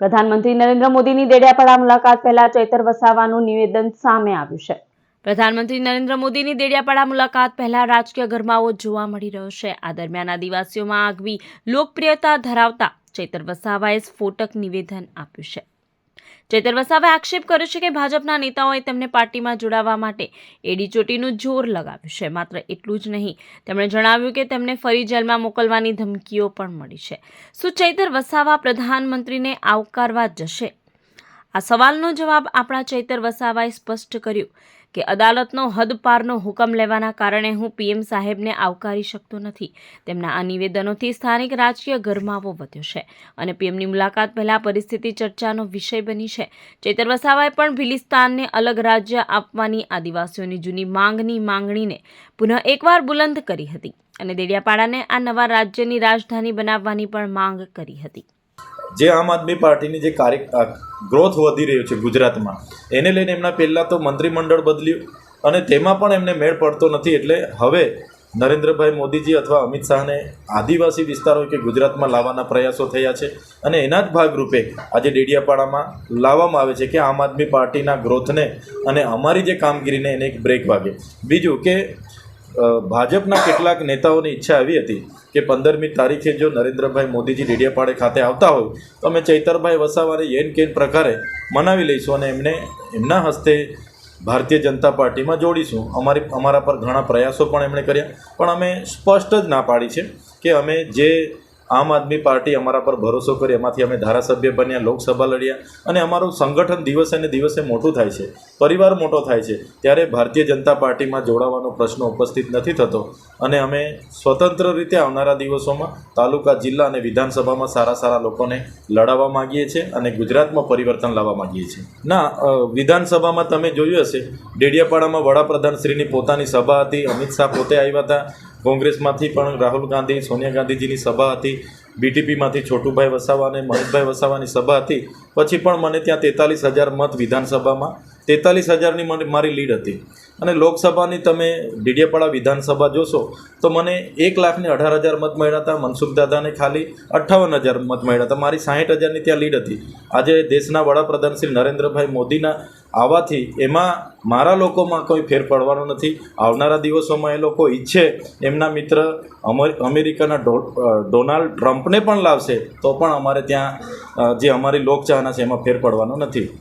પ્રધાનમંત્રી નરેન્દ્ર મોદીની દેડિયાપાડા મુલાકાત પહેલા ચૈતર વસાવાનું નિવેદન સામે આવ્યું છે. પ્રધાનમંત્રી નરેન્દ્ર મોદીની દેડિયાપાડા મુલાકાત પહેલા રાજકીય ગરમાવો જોવા મળી રહ્યો છે. આ દરમિયાન આદિવાસીઓમાં આગવી લોકપ્રિયતા ધરાવતા ચૈતર વસાવાએ સ્ફોટક નિવેદન આપ્યું છે. ચૈતર વસાવાએ આક્ષેપ કર્યો છે કે ભાજપના નેતાઓએ તેમને પાર્ટીમાં જોડાવા માટે એડી ચોટીનું જોર લગાવ્યું છે. માત્ર એટલું જ નહીં, તેમણે જણાવ્યું કે તેમને ફરી જેલમાં મોકલવાની ધમકીઓ પણ મળી છે. શું ચૈતર વસાવા પ્રધાનમંત્રીને આવકારવા જશે? આ સવાલનો જવાબ આપણા ચૈતર વસાવાએ સ્પષ્ટ કર્યું. કે અદાલતનો હદપારનો હુકમ લેવાના કારણે હું પીએમ સાહેબને આવકારી શકતો નથી. તેમના આ નિવેદનોથી સ્થાનિક રાજકીય ગરમાવો વધ્યો છે અને પીએમની મુલાકાત પહેલાં પરિસ્થિતિ ચર્ચાનો વિષય બની છે. ચૈતર વસાવાએ પણ ભિલિસ્તાનને અલગ રાજ્ય આપવાની આદિવાસીઓની જૂની માંગની માંગણીને પુનઃ એકવાર બુલંદ કરી હતી અને દેડિયાપાડાને આ નવા રાજ્યની રાજધાની બનાવવાની પણ માંગ કરી હતી. જે આમ આદમી પાર્ટીની જે કાર્ય ગ્રોથ વધી રહ્યો છે ગુજરાતમાં, એને લઈને એમના પહેલાં તો મંત્રીમંડળ બદલ્યું અને તેમાં પણ એમને મેળ પડતો નથી એટલે હવે નરેન્દ્રભાઈ મોદીજી અથવા અમિત શાહને આદિવાસી વિસ્તારો કે ગુજરાતમાં લાવવાના પ્રયાસો થયા છે અને એના જ ભાગરૂપે આજે ડેડિયાપાડામાં લાવવામાં આવે છે કે આમ આદમી પાર્ટીના ગ્રોથને અને અમારી જે કામગીરીને એને એક બ્રેક વાગે. બીજું કે ભાજપના કેટલાક નેતાઓની ઈચ્છા આવી હતી કે પંદરમી તારીખે જો નરેન્દ્રભાઈ મોદીજી ડેડિયાપાડે ખાતે આવતા હોય, તો અમે ચૈતરભાઈ વસાવાને યેન કેન પ્રકારે મનાવી લઈશું અને એમને એમના હસ્તે ભારતીય જનતા પાર્ટીમાં જોડીશું. અમારી, અમારા પર ઘણા પ્રયાસો પણ એમણે કર્યા. પણ અમે સ્પષ્ટ જ ના પાડી છે કે અમે જે આમ આદમી પાર્ટી અમારા પર ભરોસો કરી એમાંથી અમે ધારાસભ્ય બન્યા, લોકસભા લડ્યા અને અમારું સંગઠન દિવસે ને દિવસે મોટું થાય છે, પરિવાર મોટો થાય છે. ત્યારે ભારતીય જનતા પાર્ટીમાં જોડાવાનો પ્રશ્ન ઉપસ્થિત નથી થતો અને અમે સ્વતંત્ર રીતે આવનારા દિવસોમાં તાલુકા, જિલ્લા અને વિધાનસભામાં સારા સારા લોકોને લડાવવા માગીએ છીએ અને ગુજરાતમાં પરિવર્તન લાવવા માગીએ છીએ. ના વિધાનસભામાં તમે જોયું હશે, ડેડિયાપાડામાં વડાપ્રધાન શ્રીની પોતાની સભા હતી, અમિત શાહ પોતે આવ્યા હતા કોંગ્રેસમાંથી પણ રાહુલ ગાંધી, સોનિયા ગાંધીજીની સભા હતી, બીટીપીમાંથી છોટુભાઈ વસાવા અને મહેશભાઈ વસાવાની સભા હતી. પછી પણ મને ત્યાં તેતાલીસ હજાર મત વિધાનસભામાં તેતાલીસ હજારની મારી લીડ હતી. અને લોકસભાની તમે ડીડીયાપાડા વિધાનસભા જોશો, તો મને એક લાખને અઢાર હજાર મત મળ્યા હતા, મનસુખ દાદાને ખાલી અઠ્ઠાવન હજાર મત મળ્યા હતા. મારી સાહીઠ હજારની ત્યાં લીડ હતી. આજે દેશના વડાપ્રધાન શ્રી નરેન્દ્રભાઈ મોદીના આવવાથી એમાં મારા લોકોમાં કોઈ ફેર પડવાનો નથી. આવનારા દિવસોમાં એ લોકો ઈચ્છે એમના મિત્ર અમર, અમેરિકાના ડોનાલ્ડ ટ્રમ્પને પણ લાવશે, તો પણ અમારે ત્યાં જે અમારી લોકચાહના છે એમાં ફેર પડવાનો નથી.